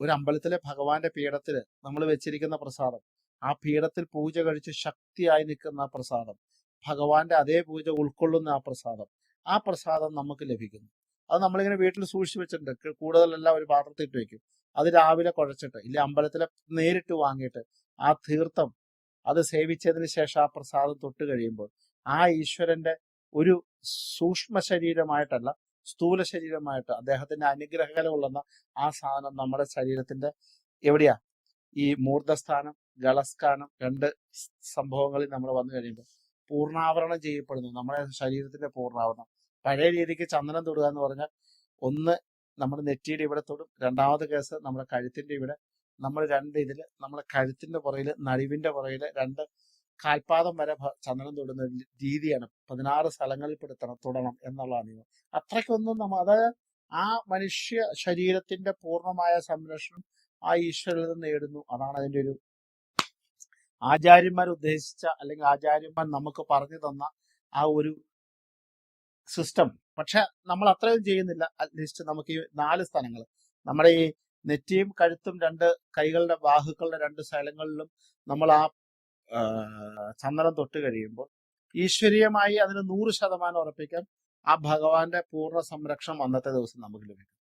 ഒരു അമ്പലത്തിലെ ഭഗവാന്റെ പീഠത്തിൽ നമ്മൾ വെച്ചിരിക്കുന്ന പ്രസാദം. ആ പീഠത്തിൽ പൂജ കഴിച്ച് ശക്തിയായി നിൽക്കുന്ന ആ പ്രസാദം. ഭഗവാന്റെ അതേ പൂജ ഉൾക്കൊള്ളുന്ന ആ പ്രസാദം. ആ പ്രസാദം നമുക്ക് ലഭിക്കുന്നു. അത് നമ്മളിങ്ങനെ വീട്ടിൽ സൂക്ഷിച്ചു വെച്ചിട്ടുണ്ട്. കൂടുതലെല്ലാം ഒരു പാത്രത്തിൽ ഇട്ട് വെക്കും. അത് രാവിലെ കുഴച്ചിട്ട് ഇല്ല അമ്പലത്തിലെ നേരിട്ട് വാങ്ങിയിട്ട് ആ തീർത്ഥം അത് സേവിച്ചതിന് ശേഷം ആ പ്രസാദം തൊട്ട് കഴിയുമ്പോൾ ആ ഈശ്വരന്റെ ഒരു സൂക്ഷ്മ ശരീരമായിട്ടല്ല സ്ഥൂല ശരീരമായിട്ട് അദ്ദേഹത്തിന്റെ അനുഗ്രഹകല കൊള്ളുന്ന ആ സാധനം നമ്മുടെ ശരീരത്തിന്റെ എവിടെയാ? ഈ മൂർധസ്ഥാനം ഗളസ്ഥാനം രണ്ട് സംഭവങ്ങളിൽ നമ്മൾ വന്നു കഴിയുമ്പോൾ പൂർണാവരണം ചെയ്യപ്പെടുന്നു. നമ്മുടെ ശരീരത്തിന്റെ പൂർണാവരണം. പഴയ രീതിക്ക് ചന്ദനം തൊടുക എന്ന് പറഞ്ഞാൽ ഒന്ന് നമ്മുടെ നെറ്റിയുടെ ഇവിടെ തൊടും. രണ്ടാമത് കേസ് നമ്മുടെ കഴുത്തിന്റെ ഇവിടെ. നമ്മൾ രണ്ട് ഇതിൽ നമ്മുടെ കഴുത്തിന്റെ പുറകിൽ നടുവിന്റെ പുറകിൽ രണ്ട് കാൽപാദം വരെ ചന്ദനം തൊടുന്ന രീതിയാണ്. പതിനാറ് സ്ഥലങ്ങളിൽ പെടുത്തണം തൊടണം എന്നുള്ള നിയമം. അത്രയ്ക്കൊന്നും നമ്മ അത് ആ മനുഷ്യ ശരീരത്തിന്റെ പൂർണമായ സംരക്ഷണം ആ ഈശ്വരനിൽ നിന്ന് നേടുന്നു. അതാണ് അതിന്റെ ഒരു ആചാര്യന്മാർ ഉദ്ദേശിച്ച അല്ലെങ്കിൽ ആചാര്യന്മാർ നമുക്ക് പറഞ്ഞു തന്ന ആ ഒരു സിസ്റ്റം. പക്ഷെ നമ്മൾ അത്രയും ചെയ്യുന്നില്ല. അറ്റ്ലീസ്റ്റ് നമുക്ക് ഈ നാല് സ്ഥലങ്ങൾ. നമ്മുടെ ഈ നെറ്റിയും കഴുത്തും രണ്ട് കൈകളുടെ ബാഹുക്കളുടെ രണ്ട് സ്ഥലങ്ങളിലും നമ്മൾ ആ ചന്ദനം തൊട്ട് കഴിയുമ്പോൾ ഈശ്വരീയമായി അതിന് നൂറ് ശതമാനം ഉറപ്പിക്കാൻ ആ ഭഗവാന്റെ പൂർണ സംരക്ഷണം അന്നത്തെ ദിവസം നമുക്ക് ലഭിക്കും.